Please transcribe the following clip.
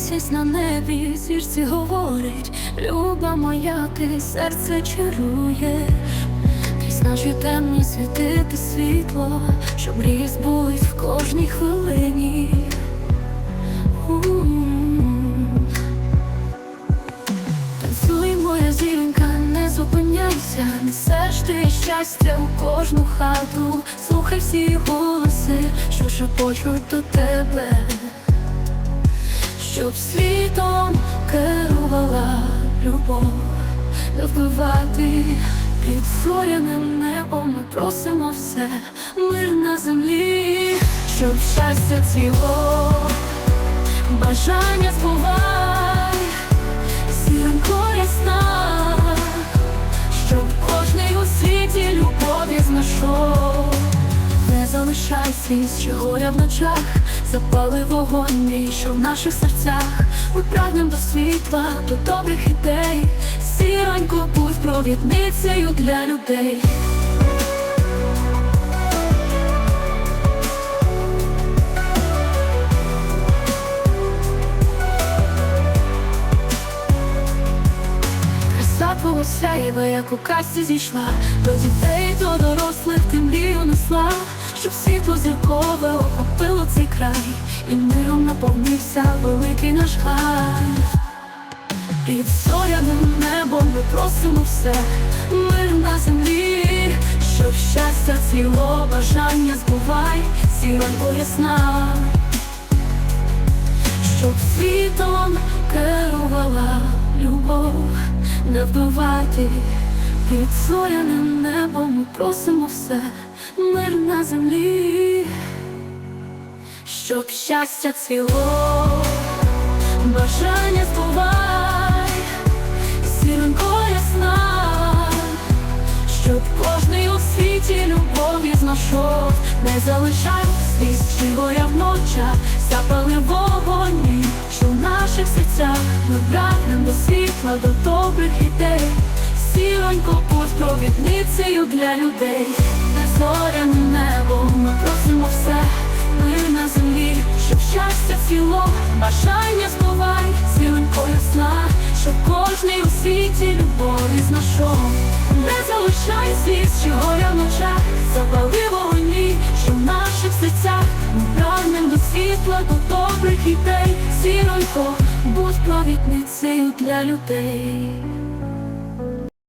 Місяць на небі зірці говорить, люба моя, ти серце чаруєш, крізь наші темні світити світло, щоб мрії збулись в кожній хвилині. У-у-у. Танцюй, моя зіронька, не зупиняйся, несеш ти щастя у кожну хату, слухай всі голоси, що шепочуть до тебе, щоб світом керувала любов, не вбивати під зоряним небом. Ми просимо все, мир на землі, щоб щастя ціло, бажання збувай. Зіронько ясна, щоб кожний у світі любові знайшов. Не залишай сліз, що горя в ночах, запали вогонь, що в наших серцях. Ми прагнем до світла, до добрих ідей. Сіронько, будь провідницею для людей. Твого сяєва, як у касті зійшла До дітей, до дорослих ти мрію несла Щоб світло зіркове охопило цей край І миром наповнився великий наш хай. Під зоряним небом ми просимо все Мир на землі, щоб щастя ціло бажання збувай, сіронько ясна щоб світом керувала любов, не вбивати під зоряним небом ми просимо все, мир на землі, щоб щастя ціло, бажання збувай, зіронько ясна, щоб кожний у світі любові знайшов, не залишай сліз чи горя в ночах, запали вогоні, що в наших серцях ми прагнем до світла, до добрих ідей. Сіронько, будь провідницею для людей, не зоряним небом ми просимо все, мир на землі, щоб щастя ціло, бажання збувай, сіронько ясна, щоб кожний у світі любові знайшов. Не залишай сліз, що горя в ночах, запали вогні, що в наших серцях ми прагнем до світла, до добрих ідей. Сіронько, будь провідницею для людей.